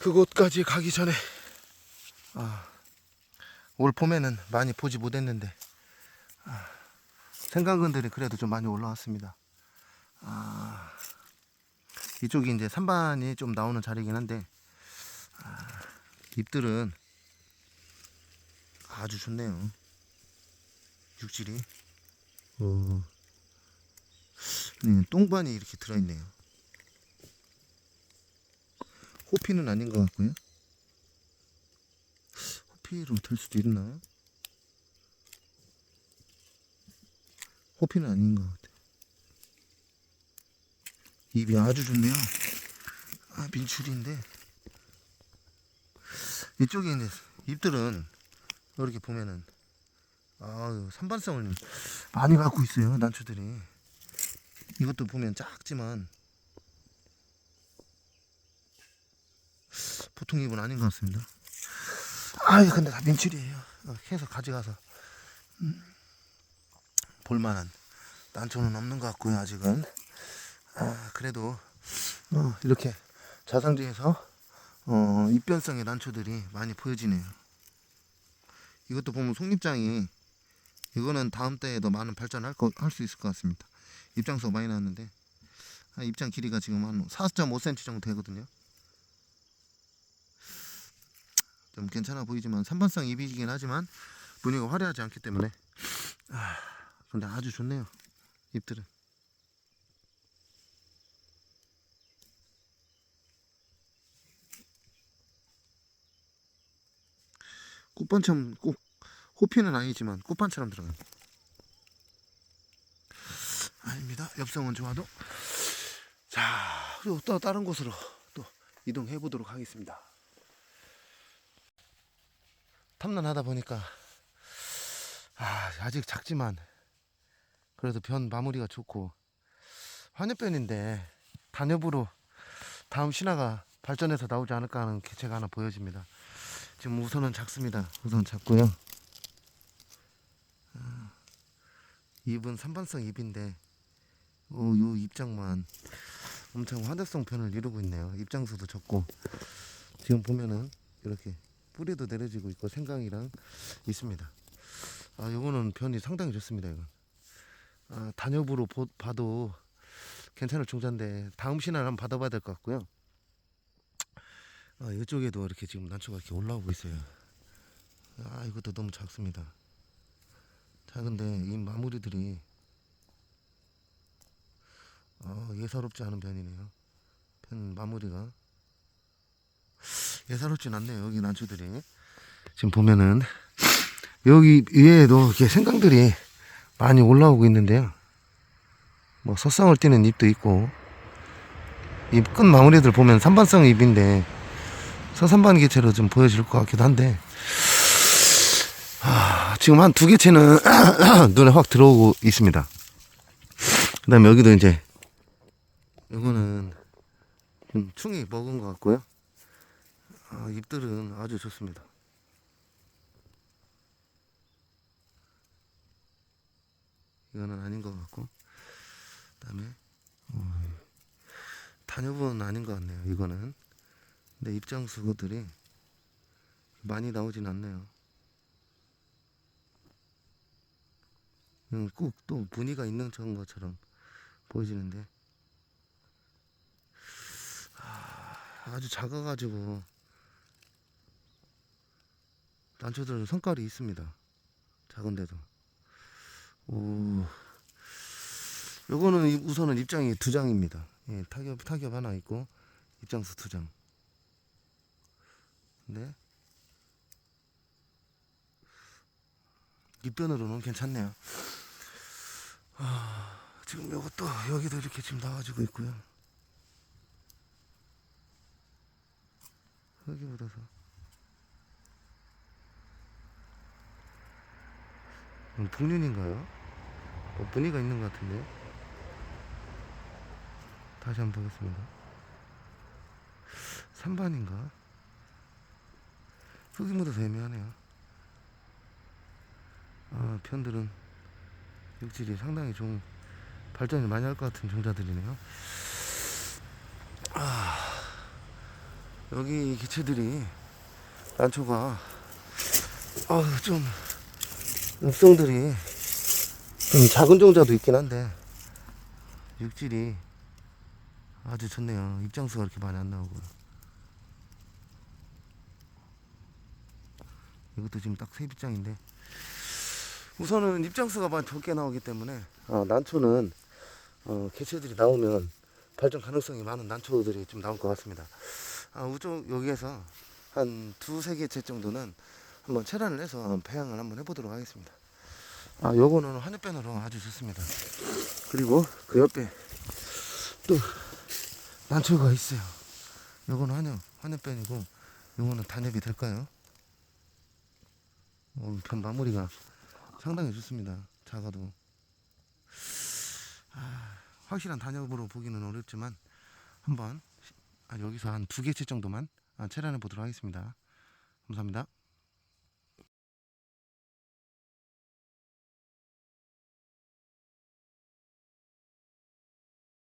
그곳까지 가기 전에 아, 올 봄에는 많이 보지 못했는데 아, 생강근들이 그래도 좀 많이 올라왔습니다. 아, 이쪽이 이제 산반이 좀 나오는 자리긴 한데 아, 잎들은 아주 좋네요. 육질이. 어. 네, 똥반이 이렇게 들어있네요. 호피는 아닌 것 같고요. 호피로 될 수도 있나? 호피는 아닌 것 같아요. 입이 아주 좋네요. 아, 민출인데. 이쪽에 이제 잎들은 이렇게 보면은 아유 산반성을 많이 갖고 있어요 난초들이 이것도 보면 작지만 보통 잎은 아닌 것 같습니다 아이 근데 다 민출이에요 어, 해서 가져가서 음, 볼만한 난초는 없는 것 같고요 아직은 아, 그래도 어, 이렇게 자상지에서 어, 입변성의 난초들이 많이 보여지네요 이것도 보면 속립장이 이거는 다음 때에도 많은 발전할 거, 할수 있을 것 같습니다. 입장수 많이 나왔는데 한 입장 길이가 지금 한 4.5cm 정도 되거든요. 좀 괜찮아 보이지만 산반성 잎이긴 하지만 무늬가 화려하지 않기 때문에 아, 근데 아주 좋네요. 잎들은. 꽃반처럼 꼭 호피는 아니지만 꽃반처럼 들어가요. 아닙니다. 엽성은 좋아도. 자, 그리고 또 다른 곳으로 또 이동해 보도록 하겠습니다. 탐난하다 보니까 아, 아직 작지만 그래도 변 마무리가 좋고 환엽변인데 단엽으로 다음 신화가 발전해서 나오지 않을까 하는 개체가 하나 보여집니다. 지금 우선은 작습니다. 우선 작고요. 잎은 산반성 잎인데 어, 요 입장만 엄청 화대성 편을 이루고 있네요. 입장수도 적고 지금 보면은 이렇게 뿌리도 내려지고 있고 생강이랑 있습니다. 아 요거는 변이 상당히 좋습니다. 이건 아, 단엽으로 보, 봐도 괜찮을 종자인데 다음 신화를 한번 받아봐야 될 것 같고요. 아, 이쪽에도 이렇게 지금 난초가 이렇게 올라오고 있어요. 아 이것도 너무 작습니다. 작은데 이 마무리들이 어, 예사롭지 않은 변이네요. 편 마무리가 예사롭진 않네요. 여기 난초들이 지금 보면은 여기 위에도 이렇게 생강들이 많이 올라오고 있는데요. 뭐 석상을 띠는 잎도 있고 이 끝 마무리들 보면 산반성 잎인데 서산반 개체로 좀 보여질 것 같기도 한데 아, 지금 한 두 개체는 눈에 확 들어오고 있습니다. 그 다음에 여기도 이제, 이거는 좀 충이 먹은 것 같고요. 아, 잎들은 아주 좋습니다. 이거는 아닌 것 같고, 그 다음에, 어, 단엽은 아닌 것 같네요. 이거는. 근데 입장수들이 많이 나오진 않네요. 꼭또 무늬가 있는 전 것처럼 보여지는데 아, 아주 작아가지고 난초들은 성깔이 있습니다. 작은데도. 오. 요거는 이- 우선은 입장이 두 장입니다. 예, 타겹 타겹 하나 있고 입장수 두 장. 근데 입변으로는 괜찮네요. 아, 지금 요것도 여기도 이렇게 지금 나와주고 있고요. 묻어서. 이건 북륜인가요? 어, 무늬가 있는 것 같은데. 다시 한번 보겠습니다. 3반인가? 흙이 묻어서 애매하네요. 아, 편들은 육질이 상당히 좀 발전을 많이 할 것 같은 종자들이네요. 아, 여기 개체들이 난초가 아, 좀 엽성들이 좀 작은 종자도 있긴 한데 육질이 아주 좋네요. 입장수가 이렇게 많이 안 나오고 이것도 지금 딱 세입장인데 우선은 입장수가 많이 적게 나오기 때문에 어, 난초는 어, 개체들이 나오면 발전 가능성이 많은 난초들이 좀 나올 것 같습니다. 아, 우쪽 여기에서 한 두세 개체 정도는 한번 체란을 해서 배양을 한번 해보도록 하겠습니다. 아, 요거는 한엽변으로 아주 좋습니다. 그리고 그 옆에 또 난초가 있어요. 요거는 한엽, 한엽변이고 요거는 단엽이 될까요? 어, 변 마무리가 상당히 좋습니다. 작아도 아, 확실한 단엽으로 보기는 어렵지만 한번 아, 여기서 한 두 개째 정도만 아, 체란해 보도록 하겠습니다. 감사합니다.